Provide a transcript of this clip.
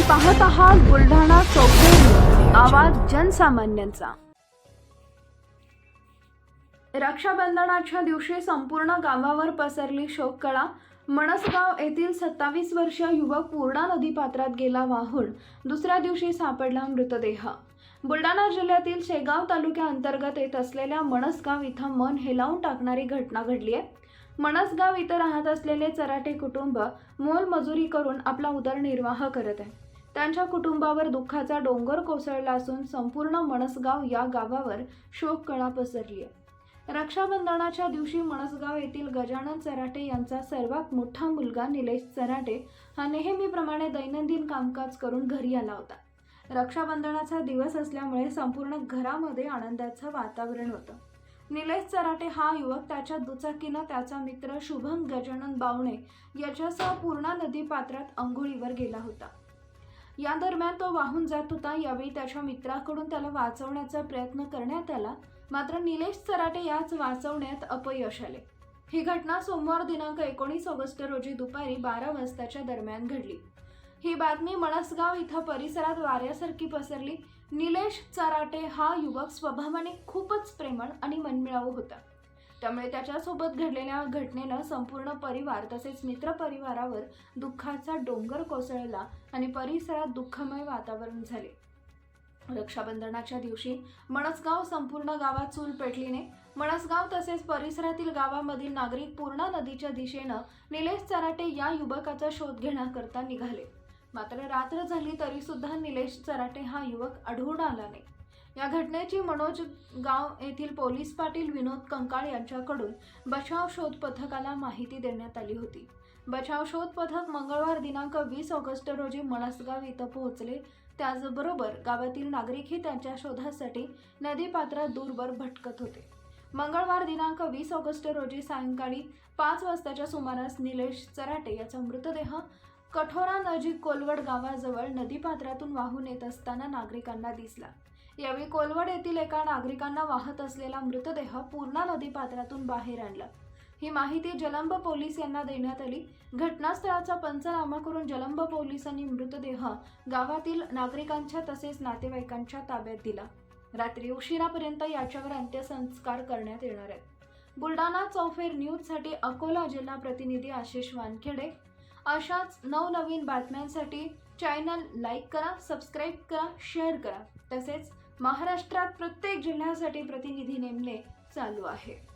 पाहत आहात बुलढाणा चौफेर आवाज जनसामान्यांचा. रक्षाबंधनाच्या दिवशी संपूर्ण गावावर पसरली शोककळा. मणसगाव येथील सत्तावीस वर्षीय युवक पूर्णा नदी पात्रात गेला वाहून. दुसऱ्या दिवशी सापडला मृतदेह. बुलढाणा जिल्ह्यातील शेगाव तालुक्याअंतर्गत येत असलेल्या मणसगाव इथं मन हेलावून टाकणारी घटना घडली आहे. मणसगाव इथं राहत असलेले चराटे कुटुंब मोलमजुरी करून आपला उदरनिर्वाह करत आहे. त्यांच्या कुटुंबावर दुःखाचा डोंगर कोसळला असून संपूर्ण मणसगाव या गावावर शोककळा पसरली आहे. रक्षाबंधनाच्या दिवशी मणसगाव येथील गजानन चराटे यांचा सर्वात मोठा मुलगा निलेश चराटे हा नेहमीप्रमाणे दैनंदिन कामकाज करून घरी आला होता. रक्षाबंधनाचा दिवस असल्यामुळे संपूर्ण घरामध्ये आनंदाचं वातावरण होतं. निलेश चराटे हा युवक त्याच्या दुचाकीनं त्याचा मित्र शुभम गजानन बावणे याच्यासह पूर्णा नदी पात्रात आंघोळीवर गेला होता. या दरम्यान तो वाहून जात होता. यावेळी त्याच्या मित्राकडून त्याला वाचवण्याचा प्रयत्न करण्यात आला. मात्र निलेश चराटे याच वाचवण्यात अपयश आले. ही घटना सोमवार दिनांक एकोणीस ऑगस्ट रोजी दुपारी बारा वाजताच्या दरम्यान घडली. ही बातमी मणसगाव इथं परिसरात वाऱ्यासारखी पसरली. निलेश चराटे हा युवक स्वभावाने खूपच प्रेमळ आणि मनमिळाऊ होता. त्यामुळे त्याच्यासोबत घडलेल्या घटनेनं संपूर्ण परिवार तसेच मित्रपरिवारावर दुःखाचा डोंगर कोसळला आणि परिसरात दुःखमय वातावरण झाले. रक्षाबंधनाच्या दिवशी मणसगाव संपूर्ण गावात चूल पेटलीने मणसगाव तसेच परिसरातील गावामधील नागरिक पूर्णा नदीच्या दिशेनं निलेश चराटे या युवकाचा शोध घेण्याकरता निघाले. मात्र रात्र झाली तरी सुद्धा निलेश चराटे हा युवक आढळून आला नाही. या घटनेची मनोज गाव येथील पोलीस पाटील विनोद कंकाळ यांच्याकडून बचाव शोध पथकाला माहिती देण्यात आली होती. बचाव शोध पथक मंगळवार दिनांक वीस ऑगस्ट रोजी मणसगाव इथं पोहोचले. त्याचबरोबर गावातील नागरिकही त्यांच्या शोधासाठी नदीपात्रात दूरवर भटकत होते. मंगळवार दिनांक वीस ऑगस्ट रोजी सायंकाळी पाच वाजताच्या सुमारास निलेश चराटे याचा मृतदेह कठोरा नजीक कोलवड गावाजवळ नदीपात्रातून वाहून येत असताना नागरिकांना दिसला. यावेळी कोलवड येथील एका नागरिकांना वाहत असलेला मृतदेह पूर्णा नदी पात्रातून बाहेर आणला. ही माहिती जलंब पोलीस यांना देण्यात आली. घटनास्थळाचा पंचनामा करून जलंब पोलिसांनी मृतदेह गावातील नागरिकांच्या तसेच नातेवाईकांच्या ताब्यात दिला. रात्री उशिरापर्यंत याच्यावर अंत्यसंस्कार करण्यात येणार आहेत. बुलढाणा चौफेर न्यूजसाठी अकोला जिल्हा प्रतिनिधी आशिष वानखेडे. अशाच नवनवीन बातम्यांसाठी चॅनल लाईक करा सबस्क्राईब करा शेअर करा. तसेच महाराष्ट्रात प्रत्येक जिल्ह्यासाठी प्रतिनिधी नेमणे चालू आहे.